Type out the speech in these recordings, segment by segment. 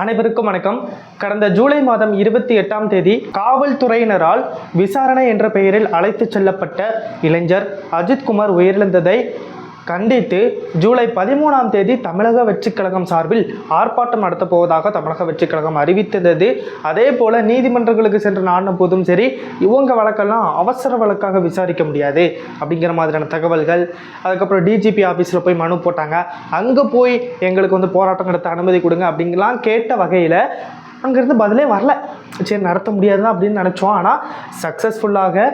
அனைவருக்கும் வணக்கம். கடந்த ஜூலை மாதம் இருபத்தி எட்டாம் தேதி காவல்துறையினரால் விசாரணை என்ற பெயரில் அழைத்துச் செல்லப்பட்ட இளைஞர் அஜித்குமார் உயிரிழந்ததை கண்டித்து ஜூலை பதிமூணாம் தேதி தமிழக வெற்றிக் கழகம் சார்பில் ஆர்ப்பாட்டம் நடத்தப் போவதாக தமிழக வெற்றிக் கழகம் அறிவித்திருந்தது. அதே போல நீதிமன்றங்களுக்கு சென்று நாடின போதும் சரி இவங்க வழக்கெல்லாம் அவசர வழக்காக விசாரிக்க முடியாது அப்படிங்கிற மாதிரியான தகவல்கள். அதுக்கப்புறம் டிஜிபி ஆஃபீஸில் போய் மனு போட்டாங்க. அங்கே போய் எங்களுக்கு வந்து போராட்டம் நடத்த அனுமதி கொடுங்க அப்படிங்கலாம் கேட்ட வகையில் அங்கேருந்து பதிலே வரல. சரி நடத்த முடியாதுதான் அப்படின்னு நினச்சோம். ஆனால் சக்ஸஸ்ஃபுல்லாக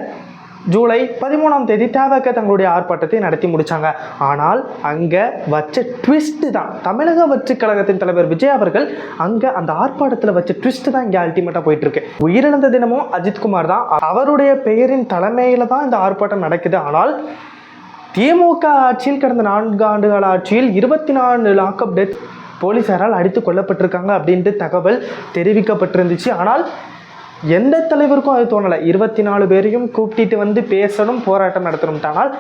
ஜூலை பதிமூணாம் தேதி தேவக தங்களுடைய ஆர்ப்பாட்டத்தை நடத்தி முடிச்சாங்க. ஆனால் அங்கே வச்ச ட்விஸ்ட் தான். தமிழக வச்சு கழகத்தின் தலைவர் விஜய் அவர்கள் அங்கே அந்த ஆர்ப்பாட்டத்தில் வச்ச ட்விஸ்ட் தான் இங்கே அல்டிமேட்டாக போயிட்டு இருக்கு உயிரிழந்த தினமும் அஜித்குமார் தான். அவருடைய பெயரின் தலைமையில் தான் இந்த ஆர்ப்பாட்டம் நடக்குது. ஆனால் திமுக ஆட்சியில் கடந்த நான்கு ஆண்டுகால ஆட்சியில் இருபத்தி நாலு லாக்அப் டெத் போலீசாரால் அடித்து கொல்லப்பட்டிருக்காங்க அப்படின்ட்டு தகவல் தெரிவிக்கப்பட்டிருந்துச்சு. ஆனால் எந்த தலைவருக்கும் அது தோணலை. இருபத்தி நாலு பேரையும் கூப்பிட்டு வந்து பேசணும் போராட்டம் நடத்தணும். ஆனால்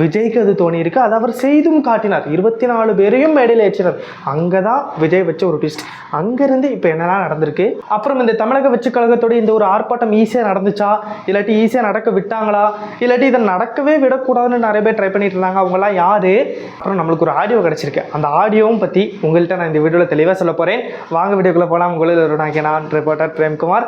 விஜய்க்கு அது தோணியிருக்கு. அதை அவர் செய்தும் காட்டினார். இருபத்தி நாலு பேரையும் மேடையில் ஏற்றினார். அங்கே தான் விஜய் வச்ச ஒரு ட்விஸ்ட் அங்கேருந்து இப்போ என்னெல்லாம் நடந்திருக்கு? அப்புறம் இந்த தமிழக வெச்சு கழகத்தோட இந்த ஒரு ஆர்ப்பாட்டம் ஈஸியாக நடந்துச்சா? இல்லாட்டி ஈஸியாக நடக்க விட்டாங்களா? இல்லாட்டி இதை நடக்கவே விடக்கூடாதுன்னு நிறைய பேர் ட்ரை பண்ணிட்டு இருந்தாங்க. அவங்களாம் யார்? அப்புறம் நம்மளுக்கு ஒரு ஆடியோ கிடச்சிருக்கு. அந்த ஆடியோவும் பற்றி உங்கள்கிட்ட நான் இந்த வீடியோவில் தெளிவாக சொல்ல போகிறேன் வாங்க வீடியோக்குள்ளே போகலாம் உங்களில் ஒரு நான் ரிப்போர்ட்டர் பிரேம்குமார்.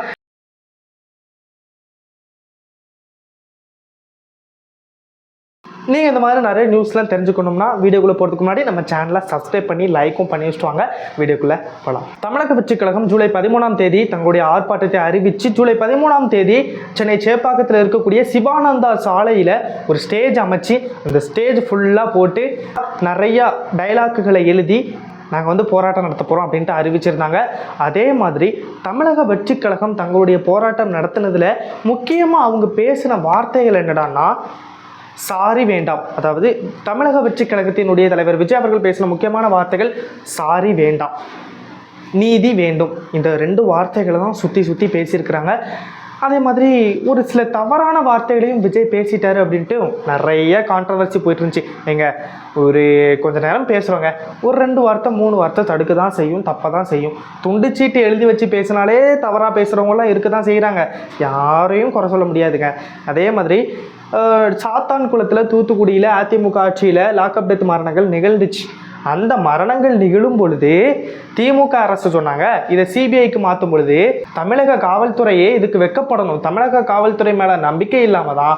நீங்கள் இந்த மாதிரி நிறைய நியூஸ்லாம் தெரிஞ்சுக்கணும்னா வீடியோக்குள்ளே போகிறதுக்கு முன்னாடி நம்ம சேனலை சப்ஸ்கிரைப் பண்ணி லைக்கும் பண்ணி வச்சுட்டு வாங்க. வீடியோக்குள்ளே போகலாம் தமிழக வெற்றிக் கழகம் ஜூலை பதிமூணாம் தேதி தங்களுடைய ஆர்ப்பாட்டத்தை அறிவித்து ஜூலை பதிமூணாம் தேதி சென்னை சேப்பாக்கத்தில் இருக்கக்கூடிய சிவானந்தா சாலையில் ஒரு ஸ்டேஜ் அமைச்சு அந்த ஸ்டேஜ் ஃபுல்லாக போட்டு நிறையா டைலாக்குகளை எழுதி நாங்கள் வந்து போராட்டம் நடத்த போகிறோம் அப்படின்ட்டு அறிவிச்சிருந்தாங்க. அதே மாதிரி தமிழக வெற்றிக் கழகம் தங்களுடைய போராட்டம் நடத்தினதில் முக்கியமாக அவங்க பேசின வார்த்தைகள் என்னடான்னா சாரி வேண்டாம். அதாவது தமிழக வெற்றிக் கழகத்தினுடைய தலைவர் விஜய் அவர்கள் பேசின முக்கியமான வார்த்தைகள் சாரி வேண்டாம். நீதி வேண்டும். இந்த ரெண்டு வார்த்தைகளை தான் சுற்றி சுற்றி பேசியிருக்கிறாங்க. அதே மாதிரி ஒரு சில தவறான வார்த்தைகளையும் விஜய் பேசிட்டாரு அப்படின்ட்டு நிறைய கான்ட்ரவர்சி போயிட்டு இருந்துச்சு எங்கள் ஒரு கொஞ்ச நேரம் பேசுகிறோங்க ஒரு ரெண்டு வார்த்தை மூணு வார்த்தை தடுக்க தான் செய்யும் தப்பை தான் செய்யும். துண்டு சீட்டு எழுதி வச்சு பேசினாலே தவறாக பேசுகிறவங்களாம் இருக்க தான் செய்கிறாங்க யாரையும் குறை சொல்ல முடியாதுங்க. அதே மாதிரி சாத்தான் குளத்தில் தூத்துக்குடியில் அதிமுக ஆட்சியில் லாக்அப் டெத் மரணங்கள் நிகழ்ந்துச்சு. அந்த மரணங்கள் நிகழும் பொழுது திமுக அரசு சொன்னாங்க இதை சிபிஐக்கு மாற்றும் பொழுது தமிழக காவல்துறையே இதுக்கு வெக்கப்படணும். தமிழக காவல்துறை மேலே நம்பிக்கை இல்லாமல் தான்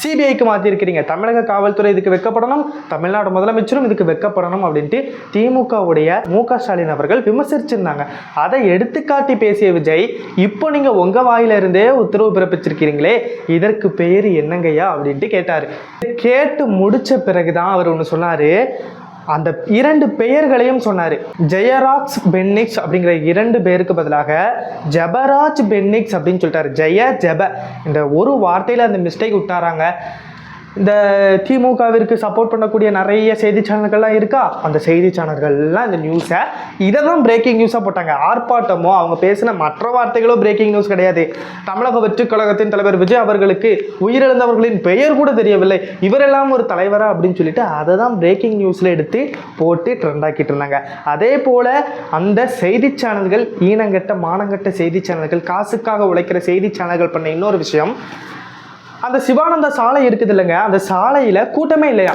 சிபிஐக்கு மாற்றிருக்கிறீங்க தமிழக காவல்துறை இதுக்கு வெக்கப்படணும் தமிழ்நாடு முதலமைச்சரும் இதுக்கு வெக்கப்படணும் அப்படின்ட்டு திமுகவுடைய மு க ஸ்டாலின் அவர்கள் விமர்சிச்சிருந்தாங்க. அதை எடுத்துக்காட்டி பேசிய விஜய் இப்போ நீங்கள் உங்கள் வாயிலிருந்தே உத்தரவு பிறப்பிச்சிருக்கிறீங்களே இதற்கு பேர் என்னங்கய்யா? அப்படின்ட்டு கேட்டார். கேட்டு முடிச்ச பிறகு தான் அவர் ஒன்று சொன்னார் அந்த இரண்டு பெயர்களையும் சொன்னார். ஜெயராஜ் பென்னிக்ஸ் அப்படிங்கிற இரண்டு பேருக்கு பதிலாக ஜபராஜ் பென்னிக்ஸ் அப்படின்னு சொல்லிட்டாரு. ஜெய ஜெப. இந்த ஒரு வார்த்தையில் அந்த மிஸ்டேக் விட்டாராங்க. இந்த திமுகவிற்கு சப்போர்ட் பண்ணக்கூடிய நிறைய செய்தி சேனல்கள்லாம் இருக்கா? அந்த செய்தி சேனல்கள்லாம் இந்த நியூஸை இதை தான் பிரேக்கிங் நியூஸாக போட்டாங்க. ஆர்ப்பாட்டமோ அவங்க பேசின மற்ற வார்த்தைகளோ பிரேக்கிங் நியூஸ் கிடையாது. தமிழக வெற்றிக் கழகத்தின் தலைவர் விஜய் அவர்களுக்கு உயிரிழந்தவர்களின் பெயர் கூட தெரியவில்லை. இவரெல்லாம் ஒரு தலைவரா அப்படின்னு சொல்லிட்டு அதை தான் பிரேக்கிங் நியூஸில் எடுத்து போட்டு ட்ரெண்ட் ஆக்கிட்டு இருந்தாங்க. அதே போல் அந்த செய்தி சேனல்கள் ஈனங்கட்ட மானங்கட்ட செய்தி சேனல்கள் காசுக்காக உழைக்கிற செய்தி சேனல்கள் பண்ண இன்னொரு விஷயம் அந்த சிவானந்த சாலை இருக்குது இல்லைங்க. அந்த சாலையில் கூட்டமே இல்லையா?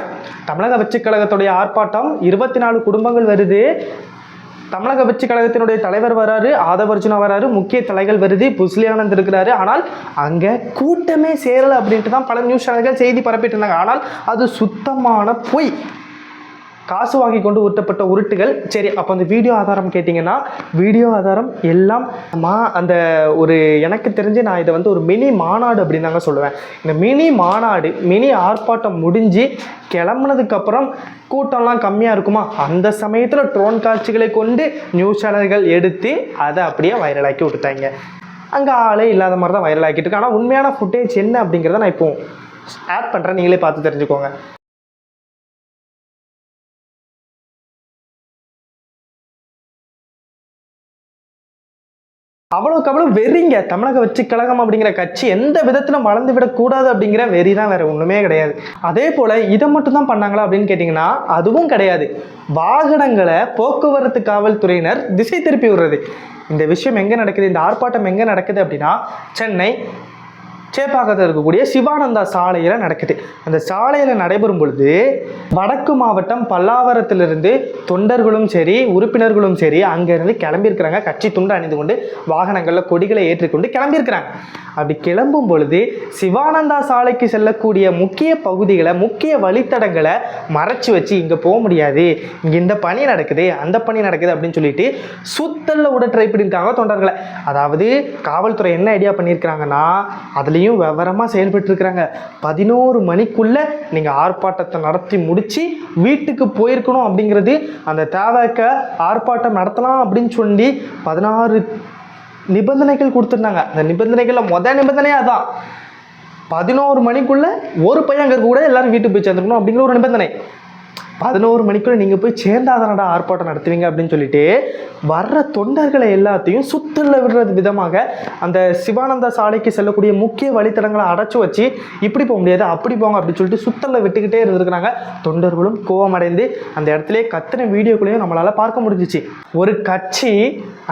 தமிழக வெற்றிக் கழகத்துடைய ஆர்ப்பாட்டம் இருபத்தி நாலு குடும்பங்கள் வருது. தமிழக வெற்றி கழகத்தினுடைய தலைவர் வராரு ஆதவர்ஜுனா வராரு முக்கிய தலைகள் வருது புஸ்லியானந்த் இருக்கிறாரு. ஆனால் அங்கே கூட்டமே சேரலை அப்படின்ட்டு தான் பல நியூஸ் சேனல்கள் செய்தி பரப்பிட்டு இருந்தாங்க. ஆனால் அது சுத்தமான பொய். காசு வாங்கி கொண்டு உருட்டப்பட்ட உருட்டுகள். சரி அப்போ அந்த வீடியோ ஆதாரம் கேட்டிங்கன்னா வீடியோ ஆதாரம் எல்லாம் மா அந்த ஒரு எனக்கு தெரிஞ்சு நான் இதை வந்து ஒரு மினி மாநாடு அப்படின்னு தாங்க சொல்லுவேன். இந்த மினி மாநாடு மினி ஆர்ப்பாட்டம் முடிஞ்சு கிளம்புனதுக்கப்புறம் கூட்டம்லாம் கம்மியாக இருக்குமா? அந்த சமயத்தில் ட்ரோன் காட்சிகளை கொண்டு நியூஸ் சேனல்கள் எடுத்து அதை அப்படியே வைரலாக்கி விட்டுட்டாங்க. அங்கே ஆளே இல்லாத மாதிரி தான் வைரல் ஆக்கிட்டு இருக்கு. ஆனால் உண்மையான ஃபுட்டேஜ் என்ன அப்படிங்கிறத நான் இப்போ ஆட் பண்ணுறேன் நீங்களே பார்த்து தெரிஞ்சுக்கோங்க. அவ்வளோக்கு அவ்வளோ வெறிங்க. தமிழக வச்சு கழகம் அப்படிங்கிற கட்சி எந்த விதத்திலும் வளர்ந்து விடக்கூடாது அப்படிங்கிற வெறி தான் வேற ஒன்றுமே கிடையாது. அதே போல் இதை மட்டும் தான் பண்ணாங்களா அப்படின்னு கேட்டிங்கன்னா அதுவும் கிடையாது. வாகனங்களை போக்குவரத்து காவல்துறையினர் திசை திருப்பி விடுறது. இந்த விஷயம் எங்கே நடக்குது? இந்த ஆர்ப்பாட்டம் எங்கே நடக்குது அப்படின்னா சென்னை சேப்பாக்கத்தில் இருக்கக்கூடிய சிவானந்தா சாலையில் நடக்குது. அந்த சாலையில் நடைபெறும் பொழுது வடக்கு மாவட்டம் பல்லாவரத்திலிருந்து தொண்டர்களும் சரி உறுப்பினர்களும் சரி அங்கேருந்து கிளம்பியிருக்கிறாங்க. கட்சி துண்டு அணிந்து கொண்டு வாகனங்களில் கொடிகளை ஏற்றிக்கொண்டு கிளம்பியிருக்கிறாங்க. அப்படி கிளம்பும் பொழுது சிவானந்தா சாலைக்கு செல்லக்கூடிய முக்கிய பகுதிகளை முக்கிய வழித்தடங்களை மறைச்சி வச்சு இங்கே போக முடியாது. இங்கே இந்த பணி நடக்குது அந்த பணி நடக்குது அப்படின்னு சொல்லிட்டு சுத்தல்ல விட ட்ரை பண்ணியிருக்காங்க தொண்டர்களை. அதாவது காவல்துறை என்ன ஐடியா பண்ணியிருக்கிறாங்கன்னா அதில் அதுலேயும் விவரமாக செயல்பட்டுருக்கிறாங்க. பதினோரு மணிக்குள்ளே நீங்கள் ஆர்ப்பாட்டத்தை நடத்தி முடித்து வீட்டுக்கு போயிருக்கணும் அப்படிங்கிறது அந்த தேவைக்க ஆர்ப்பாட்டம் நடத்தலாம் அப்படின்னு சொல்லி பதினாறு நிபந்தனைகள் கொடுத்துருந்தாங்க. அந்த நிபந்தனைகளில் மொதல் நிபந்தனையே அதான். பதினோரு மணிக்குள்ளே ஒரு பையன் அங்கே கூட எல்லாரும் வீட்டுக்கு போய் சேர்ந்துருக்கணும் அப்படிங்கிற ஒரு நிபந்தனை. பதினோரு மணிக்குள்ள நீங்கள் போய் சேர்ந்தாதானடா ஆர்ப்பாட்டம் நடத்துவீங்க அப்படின்னு சொல்லிட்டு வர்ற தொண்டர்களை எல்லாத்தையும் சுத்தில் விடுறது விதமாக அந்த சிவானந்தா சாலைக்கு செல்லக்கூடிய முக்கிய வழித்தடங்களை அடைச்சி வச்சு இப்படி போக முடியாது அப்படி போங்க அப்படின்னு சொல்லிட்டு சுத்தல்ல விட்டுக்கிட்டே இருந்திருக்கிறாங்க. தொண்டர்களும் கோவமடைந்து அந்த இடத்துலேயே கத்தின வீடியோக்களையும் நம்மளால் பார்க்க முடிஞ்சிச்சு. ஒரு கட்சி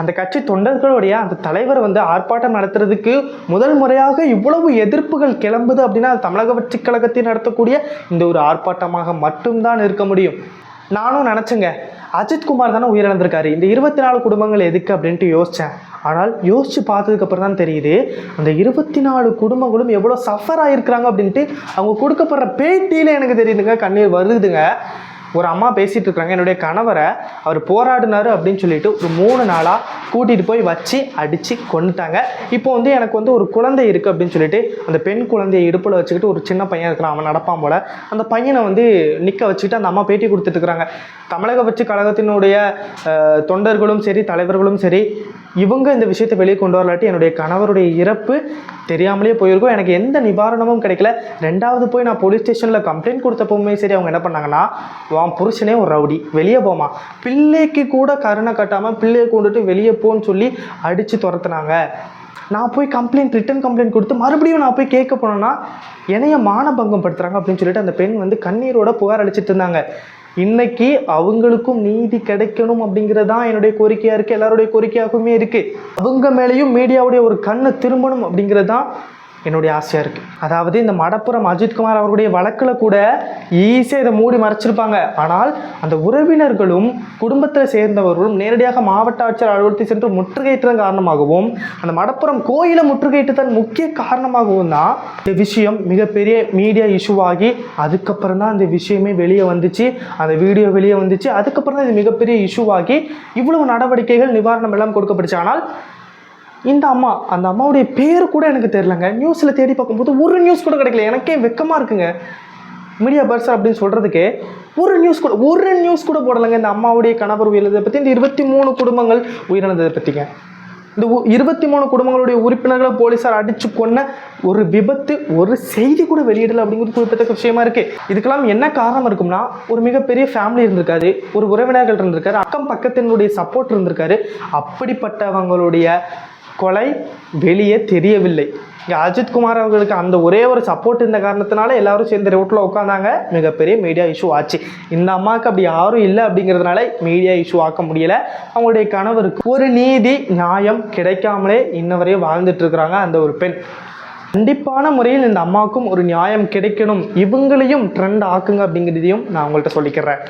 அந்த கட்சி தொண்டர்களுடைய அந்த தலைவர் வந்து ஆர்ப்பாட்டம் நடத்துறதுக்கு முதல் முறையாக இவ்வளவு எதிர்ப்புகள் கிளம்புது அப்படின்னா தமிழக வெற்றி கழகத்தை நடத்தக்கூடிய இந்த ஒரு ஆர்ப்பாட்டமாக மட்டும்தான் இருக்க முடியும். முடியும். நானும் நினச்சேங்க அஜித்குமார் தானே உயிரிழந்திருக்காரு. இந்த இருபத்தி நாலு குடும்பங்கள் எதுக்கு அப்படின்ட்டு யோசித்தேன் ஆனால் யோசித்து பார்த்ததுக்கப்புறம் தான் தெரியுது அந்த இருபத்தி நாலு குடும்பங்களும் எவ்வளோ சஃபர் ஆகிருக்கிறாங்க அப்படின்ட்டு அவங்க கொடுக்கப்படுற பேட்டியில் எனக்கு தெரியுதுங்க கண்ணீர் வருதுங்க. ஒரு அம்மா பேசிகிட்டு இருக்கிறாங்க என்னுடைய கணவரை அவர் போராடினார் அப்படின்னு சொல்லிட்டு ஒரு மூணு நாளாக கூட்டிகிட்டு போய் வச்சு அடித்து கொண்டுட்டாங்க இப்போ வந்து எனக்கு வந்து ஒரு குழந்தை இருக்குது அப்படின்னு சொல்லிட்டு அந்த பெண் குழந்தையை இடுப்பில் வச்சுக்கிட்டு ஒரு சின்ன பையன் இருக்கிறான். அவன் நடப்பான் போல். அந்த பையனை வந்து நிற்க வச்சுக்கிட்டு அந்த அம்மா பேட்டி கொடுத்துட்டு இருக்கிறாங்க. தமிழக வச்சு கழகத்தினுடைய தொண்டர்களும் சரி தலைவர்களும் சரி இவங்க இந்த விஷயத்தை வெளியே கொண்டு வரலாட்டி என்னுடைய கணவருடைய இறப்பு தெரியாமலே போயிருக்கும். எனக்கு எந்த நிவாரணமும் கிடைக்கல. ரெண்டாவது போய் நான் போலீஸ் ஸ்டேஷனில் கம்ப்ளைண்ட் கொடுத்தப்பவுமே சரி அவங்க என்ன பண்ணாங்கன்னா வான் புருஷனே ஒரு ரவுடி வெளியே போமா பிள்ளைக்கு கூட கருணை கட்டாமல் பிள்ளையை கொண்டுட்டு வெளியே போன்னு சொல்லி அடித்து துரத்துனாங்க. நான் போய் கம்ப்ளைண்ட் ரிட்டன் கம்ப்ளைண்ட் கொடுத்து மறுபடியும் நான் போய் கேட்க போனேன்னா என்னைய மானபங்கம் படுத்துகிறாங்க அப்படின்னு சொல்லிட்டு அந்த பெண் வந்து கண்ணீரோட புகார் அளிச்சிட்டு இருந்தாங்க. இன்னைக்கு அவங்களுக்கும் நீதி கிடைக்கணும் அப்படிங்கிறது தான் என்னுடைய கோரிக்கையாக இருக்குது எல்லாருடைய கோரிக்கையாகவுமே இருக்குது அவங்க மேலேயும் மீடியாவுடைய ஒரு கண்ணை திரும்பணும் அப்படிங்கிறது தான் என்னுடைய ஆசையாக இருக்குது அதாவது இந்த மடப்புறம் அஜித்குமார் அவர்களுடைய வழக்கில் கூட ஈஸியாக இதை மூடி மறைச்சிருப்பாங்க. ஆனால் அந்த உறவினர்களும் குடும்பத்தில் சேர்ந்தவர்களும் நேரடியாக மாவட்ட ஆட்சியர் அலுவலகத்தை சென்று முற்றுகையிட்டதன் காரணமாகவும் அந்த மடப்புறம் கோயிலை முற்றுகையிட்டதன் முக்கிய காரணமாகவும் தான் இந்த விஷயம் மிகப்பெரிய மீடியா இஷ்யூவாகி அதுக்கப்புறம் தான் அந்த விஷயமே வெளியே வந்துச்சு. அந்த வீடியோ வெளியே வந்துச்சு. அதுக்கப்புறம் தான் இது மிகப்பெரிய இஷ்யூவாகி இவ்வளவு நடவடிக்கைகள் நிவாரணம் எல்லாம் கொடுக்கப்பட்டுச்சு ஆனால் இந்த அம்மா அந்த அம்மாவுடைய பேர் கூட எனக்கு தெரிலங்க நியூஸில் தேடி பார்க்கும்போது ஒரு நியூஸ் கூட கிடைக்கல. எனக்கே வெக்கமாக இருக்குங்க. மீடியா பர்சன் அப்படின்னு சொல்கிறதுக்கே ஒரு நியூஸ் கூட ஒரு நியூஸ் கூட போடலைங்க. இந்த அம்மாவுடைய கணவர் உயிரிழந்ததை பற்றி இந்த இருபத்தி மூணு குடும்பங்கள் உயிரிழந்ததை பற்றிங்க இந்த இருபத்தி மூணு குடும்பங்களுடைய உறுப்பினர்களை போலீஸார் அடித்து கொன்ன ஒரு விபத்து ஒரு செய்தி கூட வெளியிடலை அப்படிங்கிறது குறிப்பிடத்தக்க விஷயமா இருக்குது இதுக்கெல்லாம் என்ன காரணம் இருக்கும்னா ஒரு மிகப்பெரிய ஃபேமிலி இருந்திருக்காரு ஒரு உறவினர்கள் இருந்திருக்காரு அக்கம் பக்கத்தினுடைய சப்போர்ட் இருந்திருக்காரு. அப்படிப்பட்டவங்களுடைய கொலை வெளியே தெரியவில்லை. இங்கே அஜித்குமார் அவர்களுக்கு அந்த ஒரே ஒரு சப்போர்ட் இருந்த காரணத்தினால எல்லாரும் சேர்ந்து ரோட்டில் உட்காந்தாங்க மிகப்பெரிய மீடியா இஷ்யூ ஆச்சு. இந்த அம்மாவுக்கு அப்படி யாரும் இல்லை அப்படிங்கிறதுனால மீடியா இஷ்யூ ஆக்க முடியலை. அவங்களுடைய கணவருக்கு ஒரு நீதி நியாயம் கிடைக்காமலே இன்ன வரையும் வாழ்ந்துட்டு இருக்கிறாங்க அந்த ஒரு பெண். கண்டிப்பான முறையில் இந்த அம்மாவுக்கும் ஒரு நியாயம் கிடைக்கணும். இவங்களையும் ட்ரெண்ட் ஆக்குங்க அப்படிங்கிறதையும் நான் உங்கள்கிட்ட சொல்லிக்கிறேன்.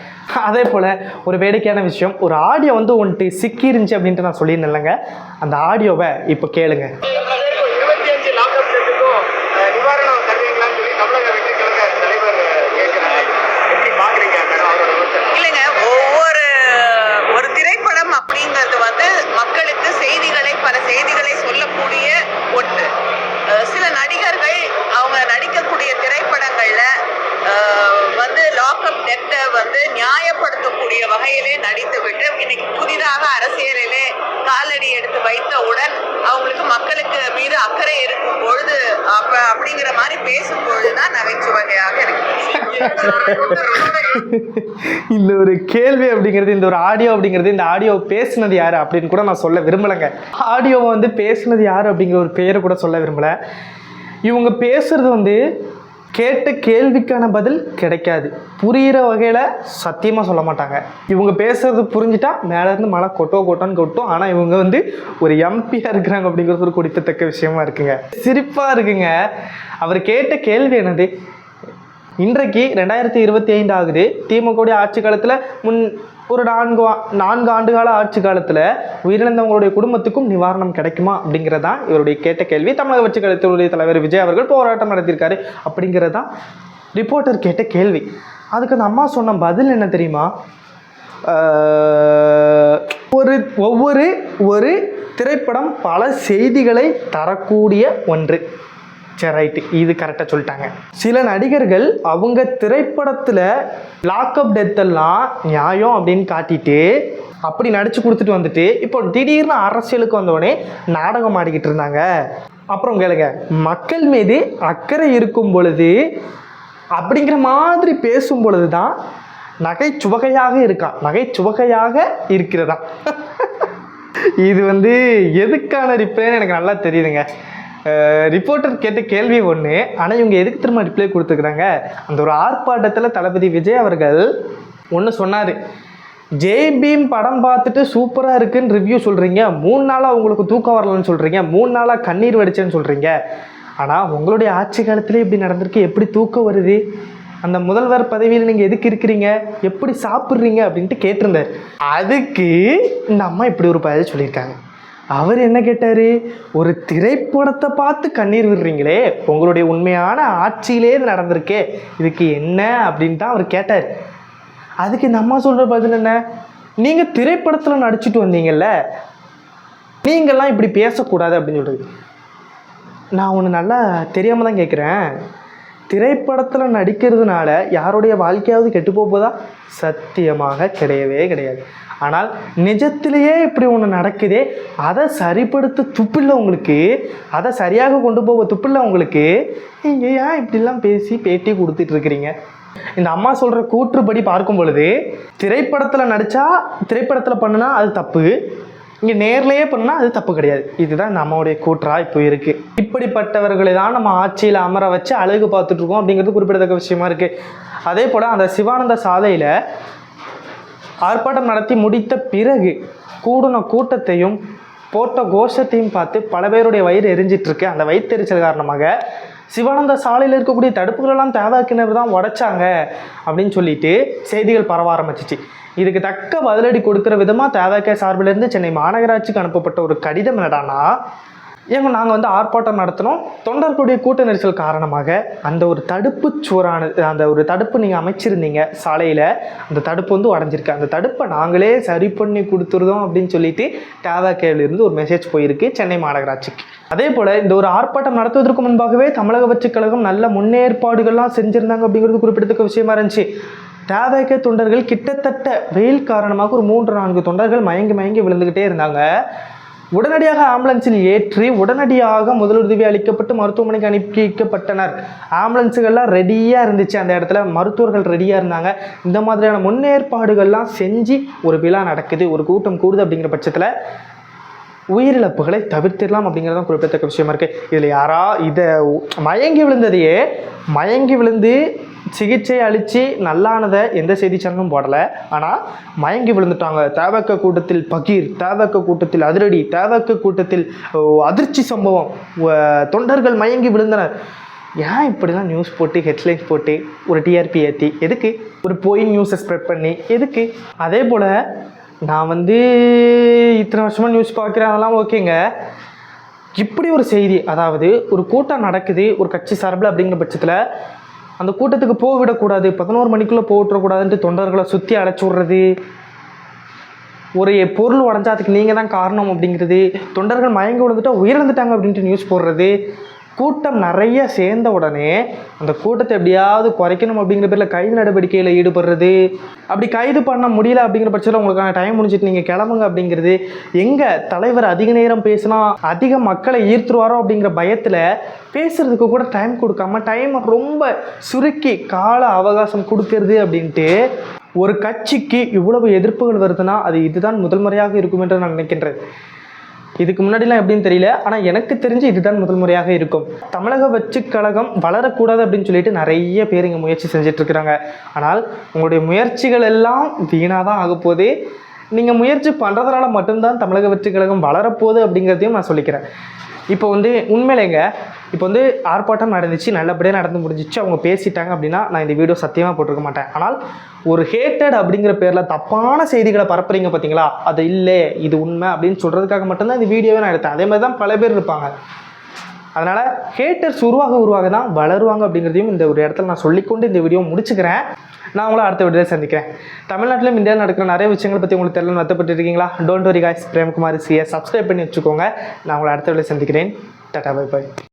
அதே போல் ஒரு வேடிக்கையான விஷயம். ஒரு ஆடியோ வந்து ஒன்ட்டு சிக்கிருந்துச்சு அப்படின்ட்டு நான் சொல்லியிருந்தேன்லங்க அந்த ஆடியோவை இப்போ கேளுங்க இருபத்தி அஞ்சு லாக்அப் செட்டுக்கும் அஹ், நிவாரணம் தருவீங்களான்னு சொல்லி தமிழக வெற்றி கழக தலைவர் கேட்கிறாங்க எப்படி பாக்குறீங்க மேடம் அவரோட விமர்சனம் இல்லைங்க ஒவ்வொரு ஒரு திரைப்படம் அப்படிங்கிறது வந்து மக்களுக்கு செய்திகளை பல செய்திகளை சொல்லக்கூடிய ஒன்று அஹ் சில நடிகர்கள் அவங்க நடிக்கக்கூடிய திரைப்படங்கள்ல அஹ், வந்து லாக்அப் டெத்தை வந்து நியாயப்படுத்தக்கூடிய வகையிலே நடித்துவிட்டு இன்னைக்கு புதிதாக அரசியலிலே காலடி எடுத்து வைத்தவுடன் அவங்களுக்கு மக்களுக்கு மீ இந்த ஒரு கேள்வி அப்படிங்கிறது இந்த ஒரு ஆடியோ அப்படிங்கிறது இந்த ஆடியோ பேசுனது யாரு அப்படின்னு கூட நான் சொல்ல விரும்பலைங்க. ஆடியோவை வந்து பேசுனது யாரு அப்படிங்கிற ஒரு பெயரை கூட சொல்ல விரும்பல. இவங்க பேசுறது வந்து கேட்ட கேள்விக்கான பதில் கிடைக்காது. புரிகிற வகையில் சத்தியமாக சொல்ல மாட்டாங்க. இவங்க பேசுறது புரிஞ்சுட்டா மேலேருந்து மழை கொட்டோ கொட்டோன்னு கொட்டும். ஆனால் இவங்க வந்து ஒரு எம்பியாக இருக்கிறாங்க அப்படிங்கிறது ஒரு குடித்தத்தக்க விஷயமா இருக்குங்க. சிரிப்பாக இருக்குங்க. அவர் கேட்ட கேள்வி என்னது? இன்றைக்கு ரெண்டாயிரத்தி இருபத்தி ஐந்து ஆகுது திமுகவுடைய ஆட்சி காலத்தில் முன் ஒரு நான்கு நான்கு நான்கு ஆண்டுகால ஆட்சி காலத்தில் உயிரிழந்தவங்களுடைய குடும்பத்துக்கும் நிவாரணம் கிடைக்குமா அப்படிங்கிறதா இவருடைய கேட்ட கேள்வி. தமிழக வெற்றி கழகத்தினுடைய தலைவர் விஜய் அவர்கள் போராட்டம் நடத்தியிருக்காரு அப்படிங்கிறதா ரிப்போர்ட்டர் கேட்ட கேள்வி. அதுக்கு அந்த அம்மா சொன்ன பதில் என்ன தெரியுமா? ஒரு ஒவ்வொரு ஒரு திரைப்படம் பல செய்திகளை தரக்கூடிய ஒன்று. சரி ரைட்டு இது கரெக்டாக சொல்லிட்டாங்க. சில நடிகர்கள் அவங்க திரைப்படத்தில் லாக்அப் டெத்தெல்லாம் நியாயம் அப்படின்னு காட்டிட்டு அப்படி நடிச்சு கொடுத்துட்டு வந்துட்டு இப்போ திடீர்னு அரசியலுக்கு வந்தோடனே நாடகம் ஆடிக்கிட்டு இருந்தாங்க. அப்புறம் கேளுங்க மக்கள் மீது அக்கறை இருக்கும் பொழுது அப்படிங்கிற மாதிரி பேசும் பொழுது தான் நகைச்சுவகையாக இருக்கான் நகைச்சுவகையாக இருக்கிறதா? இது வந்து எதுக்கான ரிப்ளைன்னு எனக்கு நல்லா தெரியுதுங்க. ரிப்போர்ட்டர் கேட்ட கேள்வி ஒன்று ஆனால் இவங்க எதுக்கு திரும்ப ரிப்ளை கொடுத்துக்கிறாங்க அந்த ஒரு ஆர்ப்பாட்டத்தில் தளபதி விஜய் அவர்கள் ஒன்று சொன்னார். ஜெய் பீம் படம் பார்த்துட்டு சூப்பராக இருக்குன்னு ரிவ்யூ சொல்கிறீங்க மூணு நாளாக உங்களுக்கு தூக்கம் வரலன்னு சொல்கிறீங்க மூணு நாளாக கண்ணீர் வடிச்சேன்னு சொல்கிறீங்க ஆனால் உங்களுடைய ஆட்சி காலத்திலே இப்படி நடந்திருக்கு. எப்படி தூக்கம் வருது? அந்த முதல்வர் பதவியில் நீங்கள் எதுக்கு இருக்கிறீங்க? எப்படி சாப்பிட்றீங்க? அப்படின்ட்டு கேட்டிருந்தார். அதுக்கு இந்த அம்மா இப்படி ஒரு பதில் சொல்லியிருக்காங்க. அவர் என்ன கேட்டார்? ஒரு திரைப்படத்தை பார்த்து கண்ணீர் விடுறீங்களே உங்களுடைய உண்மையான ஆட்சியிலே இது நடந்திருக்கே இதுக்கு என்ன அப்படின்னு தான் அவர் கேட்டார். அதுக்கு இந்த அம்மா சொல்கிற பதில் என்ன? நீங்கள் திரைப்படத்தில் நடிச்சிட்டு வந்தீங்கல்ல நீங்கள்லாம் இப்படி பேசக்கூடாது அப்படின்னு சொல்கிறது நான் ஒன்று நல்லா தெரியாமல் தான் கேட்குறேன் திரைப்படத்தில் நடிக்கிறதுனால யாருடைய வாழ்க்கையாவது கெட்டு போகுதா? சத்தியமாக கிடையவே கிடையாது. ஆனால் நிஜத்திலேயே இப்படி ஒன்று நடக்குதே அதை சரிப்படுத்த துப்பில்லை உங்களுக்கு? அதை சரியாக கொண்டு போக துப்பில்லை உங்களுக்கு? நீங்கள் ஏன் இப்படிலாம் பேசி பேட்டி கொடுத்துட்ருக்கிறீங்க இந்த அம்மா சொல்கிற கூற்றுப்படி பார்க்கும் பொழுது திரைப்படத்தில் நடித்தா திரைப்படத்தில் பண்ணுனா அது தப்பு. இங்கே நேர்லேயே பண்ணால் அது தப்பு கிடையாது. இதுதான் இந்த அம்மாவுடைய இப்போ இருக்குது இப்படிப்பட்டவர்களை தான் நம்ம ஆட்சியில் அமர வச்சு அழகு பார்த்துட்ருக்கோம் அப்படிங்கிறது குறிப்பிடத்தக்க விஷயமா இருக்குது அதே போல் அந்த சிவானந்த சாலையில் ஆர்ப்பாட்டம் நடத்தி முடித்த பிறகு கூடின கூட்டத்தையும் போட்ட கோஷத்தையும் பார்த்து பல பேருடைய வயிறு எரிஞ்சிட்ருக்கு அந்த வயிற்றெரிச்சல் காரணமாக சிவானந்த சாலையில் இருக்கக்கூடிய தடுப்புகளெல்லாம் தேவாக்கினர் தான் உடைச்சாங்க அப்படின்னு சொல்லிட்டு செய்திகள் பரவ ஆரம்பிச்சிச்சு. இதுக்கு தக்க பதிலடி கொடுக்குற விதமாக தேவாக்க சார்பிலிருந்து சென்னை மாநகராட்சிக்கு அனுப்பப்பட்ட ஒரு கடிதம் என்னடான்னா ஏங்க நாங்கள் வந்து ஆர்ப்பாட்டம் நடத்தினோம் தொண்டர்களுடைய கூட்ட நெரிசல் காரணமாக அந்த ஒரு தடுப்பு சுவரானது அந்த ஒரு தடுப்பு நீங்கள் அமைச்சிருந்தீங்க சாலையில். அந்த தடுப்பு வந்து உடஞ்சிருக்கு. அந்த தடுப்பை நாங்களே சரி பண்ணி கொடுத்துருதோம் அப்படின்னு சொல்லிட்டு இருந்து ஒரு மெசேஜ் போயிருக்கு சென்னை மாநகராட்சிக்கு. அதே போல் இந்த ஒரு ஆர்ப்பாட்டம் நடத்துவதற்கு முன்பாகவே தமிழக வெற்றிக் கழகம் நல்ல முன்னேற்பாடுகள்லாம் செஞ்சுருந்தாங்க அப்படிங்கிறது குறிப்பிடத்தக்க விஷயமா இருந்துச்சு. தேவைக்க தொண்டர்கள் கிட்டத்தட்ட வெயில் காரணமாக ஒரு மூன்று நான்கு தொண்டர்கள் மயங்கி மயங்கி விழுந்துக்கிட்டே இருந்தாங்க. உடனடியாக ஆம்புலன்ஸில் ஏற்றி உடனடியாக முதலுதவி அளிக்கப்பட்டு மருத்துவமனைக்கு அனுப்பி வைக்கப்பட்டனர் ஆம்புலன்ஸுகள்லாம் ரெடியாக இருந்துச்சு. அந்த இடத்துல மருத்துவர்கள் ரெடியாக இருந்தாங்க. இந்த மாதிரியான முன்னேற்பாடுகள்லாம் செஞ்சு ஒரு விழா நடக்குது. ஒரு கூட்டம் கூடுது அப்படிங்கிற பட்சத்தில் உயிரிழப்புகளை தவிர்த்திடலாம் அப்படிங்கிறது தான் குறிப்பிடத்தக்க விஷயமா இருக்குது இதில் யாரா இதை மயங்கி விழுந்ததையே மயங்கி விழுந்து சிகிச்சை அளித்து நல்லானதை எந்த செய்தி சேனலும் போடலை. ஆனால் மயங்கி விழுந்துட்டாங்க. தேவக்க கூட்டத்தில் பகீர் தேவக்க கூட்டத்தில் அதிரடி தேவக்க கூட்டத்தில் அதிர்ச்சி சம்பவம். தொண்டர்கள் மயங்கி விழுந்தனர். ஏன் இப்படிலாம் நியூஸ் போட்டு ஹெட்லைன்ஸ் போட்டு ஒரு டிஆர்பி ஏற்றி எதுக்கு? ஒரு பொய் நியூஸை ஸ்ப்ரெட் பண்ணி எதுக்கு? அதே போல் நான் வந்து இத்தனை வருஷமாக நியூஸ் பார்க்குறேன் அதெல்லாம் ஓகேங்க இப்படி ஒரு செய்தி அதாவது ஒரு கூட்டம் நடக்குது ஒரு கட்சி சார்பில் அப்படிங்கிற பட்சத்தில் அந்த கூட்டத்துக்கு போக விடக்கூடாது பதினோரு மணிக்குள்ளே போக விட்டுறக்கூடாதுன்ட்டு தொண்டர்களை சுற்றி அடைச்சி விட்றது. ஒரு பொருள் உடஞ்சா அதுக்கு நீங்கள் தான் காரணம் அப்படிங்கிறது. தொண்டர்கள் மயங்கி விழுந்துட்டா உயிரிழந்துட்டாங்க அப்படின்ட்டு நியூஸ் போடுறது. கூட்டம் நிறைய சேர்ந்த உடனே அந்த கூட்டத்தை எப்படியாவது குறைக்கணும் அப்படிங்கிற பேரில் கைது நடவடிக்கையில் ஈடுபடுறது. அப்படி கைது பண்ண முடியல அப்படிங்கிற பட்சத்தில் உங்களுக்கான டைம் முடிஞ்சிட்டு நீங்கள் கிளம்புங்க அப்படிங்கிறது எங்கே தலைவர் அதிக நேரம் பேசினா அதிக மக்களை ஈர்த்துருவாரோ அப்படிங்கிற பயத்தில் பேசுகிறதுக்கு கூட டைம் கொடுக்காம டைமை ரொம்ப சுருக்கி கால அவகாசம் கொடுக்கறது அப்படின்ட்டு ஒரு கட்சிக்கு இவ்வளவு எதிர்ப்புகள் வருதுன்னா அது இதுதான் முதல் முறையாக இருக்கும் என்று நான் நினைக்கின்றேன். இதுக்கு முன்னாடிலாம் எப்படின்னு தெரியல ஆனால் எனக்கு தெரிஞ்சு இதுதான் முதல் முறையாக இருக்கும். தமிழக வச்சு கழகம் வளரக்கூடாது அப்படின்னு சொல்லிட்டு நிறைய பேர் இங்கே முயற்சி செஞ்சுட்டு இருக்கிறாங்க. ஆனால் உங்களுடைய முயற்சிகள் எல்லாம் வீணாக தான் ஆகப்போதே நீங்கள் முயற்சி பண்ணுறதுனால மட்டும்தான் தமிழக வெற்றி கழகம் வளரப்போகுது அப்படிங்கிறதையும் நான் சொல்லிக்கிறேன். இப்போ வந்து உண்மையிலேங்க இப்போ வந்து ஆர்ப்பாட்டம் நடந்துச்சு நல்லபடியாக நடந்து முடிஞ்சிச்சு அவங்க பேசிட்டாங்க அப்படின்னா நான் இந்த வீடியோ சத்தியமாக போட்டிருக்க மாட்டேன். ஆனால் ஒரு ஹேட்டட் அப்படிங்கிற பேரில் தப்பான செய்திகளை பரப்புறீங்க பார்த்தீங்களா? அது இல்லை இது உண்மை அப்படின்னு சொல்கிறதுக்காக மட்டும்தான் இந்த வீடியோவை நான் எடுத்தேன். அதே மாதிரி தான் பல பேர் இருப்பாங்க. அதனால் ஹேட்டர்ஸ் உருவாக உருவாக தான் வளருவாங்க அப்படிங்கிறதையும் இந்த ஒரு இடத்துல நான் சொல்லிக்கொண்டு இந்த வீடியோ முடிச்சுக்கிறேன். நான் உங்களை அடுத்த வீடியோ சந்திக்கிறேன். தமிழ்நாட்டிலும் இந்தியாவில் நடக்கிற நிறைய விஷயங்களை பற்றி உங்களுக்கு தெரியல வருத்தப்பட்டு இருக்கீங்களா don't worry guys Premkumar சியை subscribe பண்ணி வச்சுக்கோங்க. நான் உங்களை அடுத்த வீடியோ சந்திக்கிறேன். Tata bye by